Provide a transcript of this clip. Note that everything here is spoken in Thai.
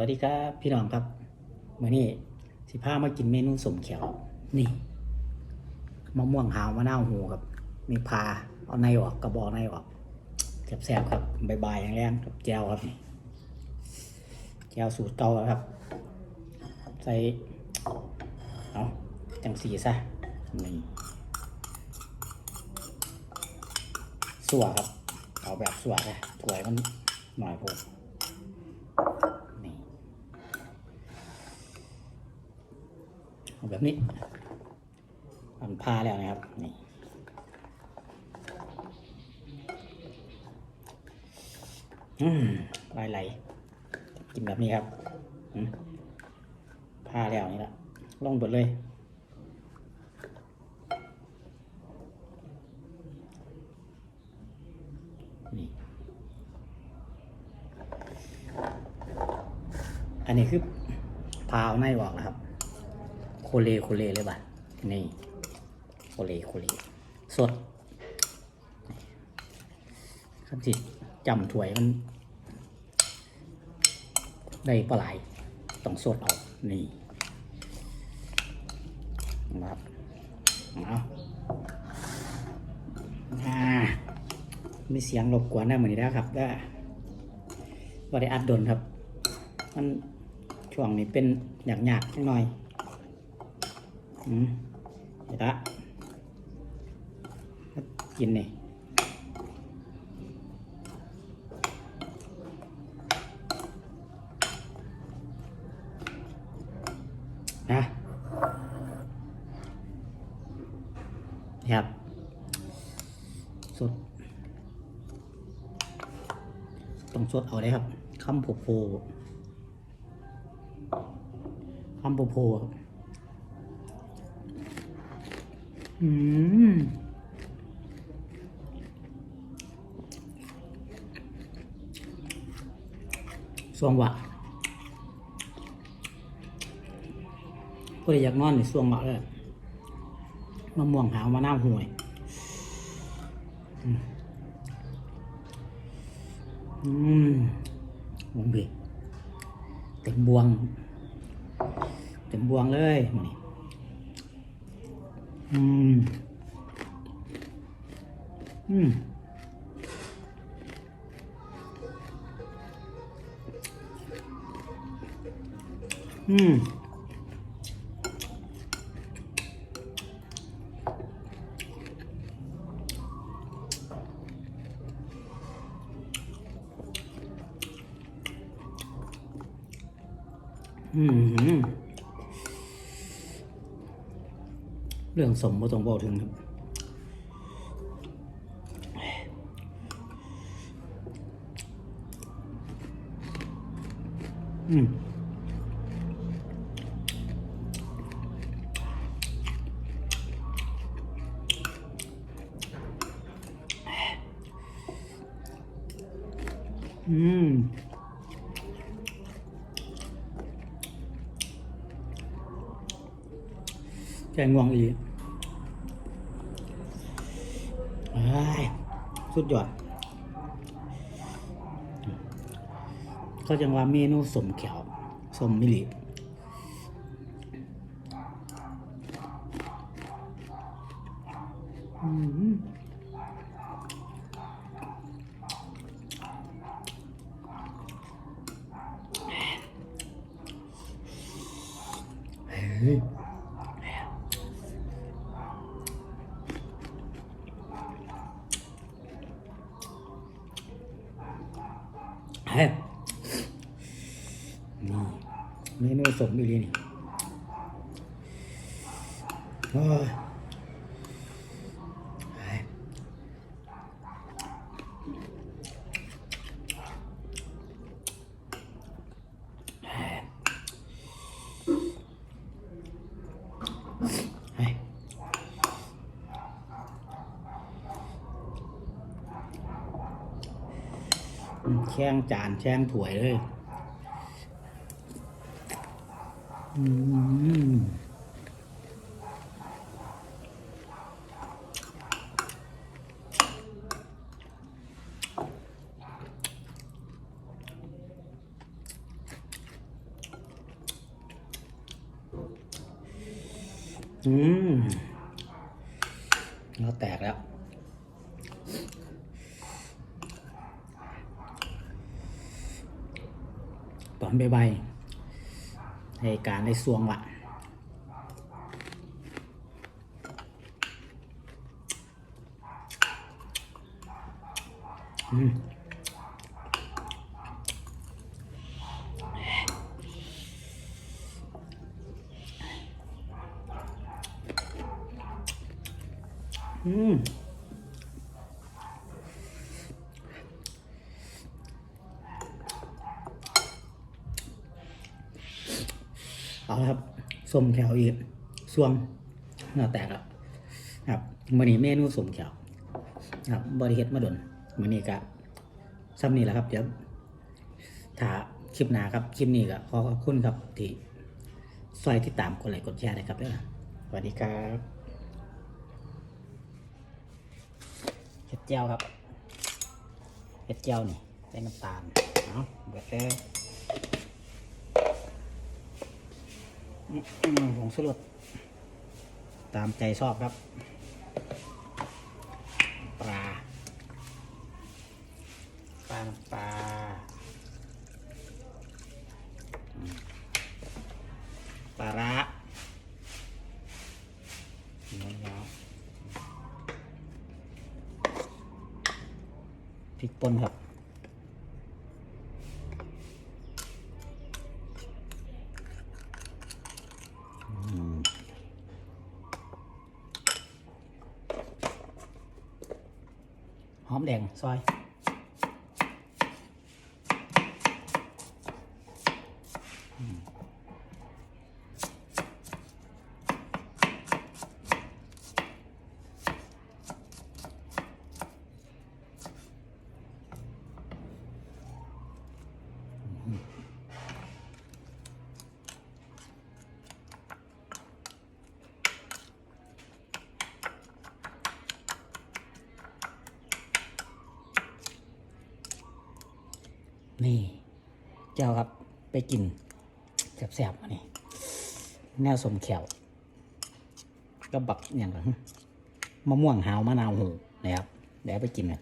วัสดีครับพี่น้องครับมื่อนี้สิพามากินเมนูสมเขียว นี่มะม่วงหาวมะนาวหูครับ มีพาเอาในออกกระบอกในออกแซ่บๆครับบายๆอย่างแรงกับแจวครับนี่แจวสูตรเก่าครับ ใส่เอาจังสีซะนี่สัวครับ เอาแบบสัวเลยถ้วยมันหน่อยพอนี่เอา แบบนี้มันพาแล้วนะครับ นี่ลายไหลกินแบบนี้ครับอืมพาแล้วนี่ละล่องหมดเลยนี่อันนี้คือพาเอาในออกนะครับ เลโคเลเลยป่ะนี่โคเลโคเลสดครับจิจำถวยมัน ได้ปลาไหลต้องสดเอานี่นะครับเอาอ่ามีเสียงรบกวนได้เหมือนนี้แล้วครับได้บ่ได้อัดดนครับ มันช่วงนี้เป็นหยากหยากๆนิดหน่อย อืมเดี๋ยวละกินนี่นะนี่ครับสดต้องสดเอาเลยครับคำโพโพคำโพโพครับ อืมสวงวะก็เลยอยากนอนในช่วงเหมาะเลยมะม่วงหาวมะนาวห่วยอืมมวงเบกเต็มบวง เต็มบวงเลยมานี่ อืมอืม อืม อืม เรื่องสมบ่ต้องบอกถึงครับอืมอืม แกงงวงอีเอ้ยสุดยอดก็จังว่าเมนูสมแขวสมมิลิอืมเฮ้ย นี่ไม่เมนูสมอีหลีนี่ย แช่งจานแช่งถ้วยเลยอืมเราแตกแล้ว ตอนใบๆในการได้สวงละอืมอืม เอาละครับส้ มแขวอีกส่วงเนื้อแตกแล้วครับมื่อนี้เมนูส้มแขวครับบริเฮ็ดมาดนมื่อนี้ก็ซ้ำนี่แหละครับ เดี๋ยวถ้าคลิปหน้าครับ คลิปนี้ก็ขอขอบคุณครับที่ซอยที่ตามกดไลค์กดแชร์นะครับเด้อสวัสดีครับเห็ดเจียวครับเห็ดเจียวนี่ใส่น้ำตาล เอาเบิดเลย อืม ผงสลดตามใจชอบครับ ปลาปลาปลาปลาระยาพริกป่นครับ หอมแดงซอย นี่ เจ้าครับ ไปกินแสบๆอันนี้แนวสมแขวก็บักอย่างไรมะม่วงหาวมะนาวหูนะครับเดี๋ยวไปกินกัน